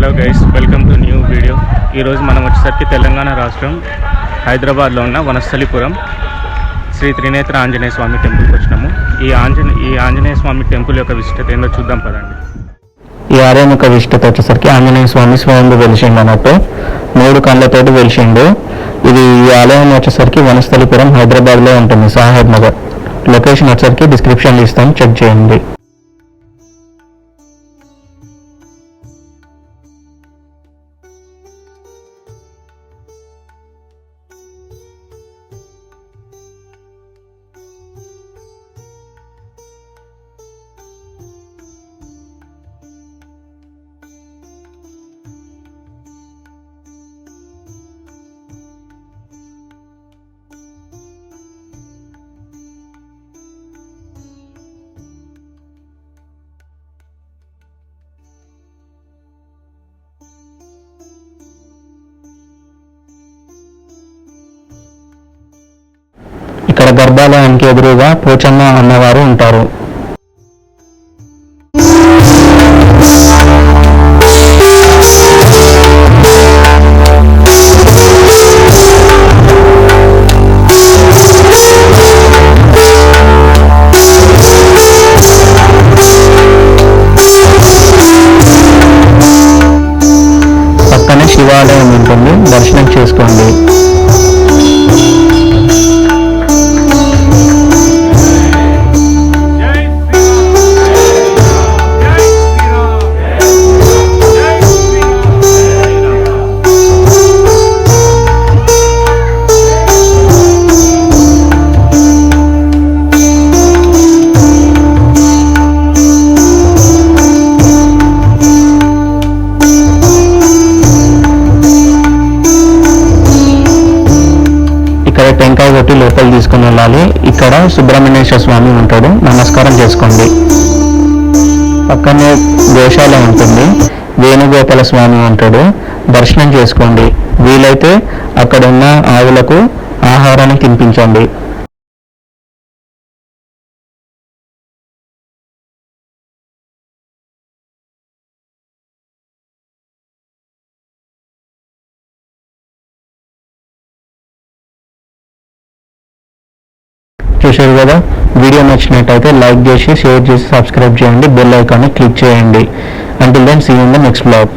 Hello guys welcome to new video ఈరోజు మనం వచ్చేసరికి తెలంగాణ రాష్ట్రం హైదరాబాద్లో ఉన్న వనస్థలిపురం శ్రీ త్రినేత్ర ఆంజనేయ స్వామి టెంపుల్కి వచ్చినాము. ఈ ఆంజనే ఈ ఆంజనేయ స్వామి టెంపుల్ యొక్క విశిష్టత ఏందో చూద్దాం పదండి. ఈ ఆలయం యొక్క విశిష్టత వచ్చేసరికి ఆంజనేయ స్వామి స్వయంగా వెలిసిండు అన్నట్టు. మూడు కళ్ళతోటి వెలిసిండు. ఇది ఈ ఆలయం వచ్చేసరికి వనస్థలిపురం హైదరాబాద్లో ఉంటుంది సాహెబ్ నగర్. లొకేషన్ వచ్చేసరికి డిస్క్రిప్షన్లో ఇస్తాం చెక్ చేయండి. ఇక్కడ గర్భాలయానికి ఎదురుగా పోచమ్మ అన్నవారు ఉంటారు. పక్కనే శివాలయం ఉంటుంది. దర్శనం చేసుకోండి. ఇక్కడ టెంకాయ కొట్టి లోపల తీసుకుని వెళ్ళాలి. ఇక్కడ సుబ్రహ్మణ్యేశ్వర స్వామి ఉంటాడు. నమస్కారం చేసుకోండి. పక్కనే గోశాల ఉంటుంది. వేణుగోపాల స్వామి ఉంటాడు. దర్శనం చేసుకోండి. వీలైతే అక్కడున్న ఆవులకు ఆహారాన్ని తినిపించండి. చూశారు కదా? వీడియో నచ్చినట్టయితే లైక్ చేసి షేర్ చేసి సబ్స్క్రైబ్ చేయండి. బెల్ ఐకాన్ని క్లిక్ చేయండి. Until then see in the next blog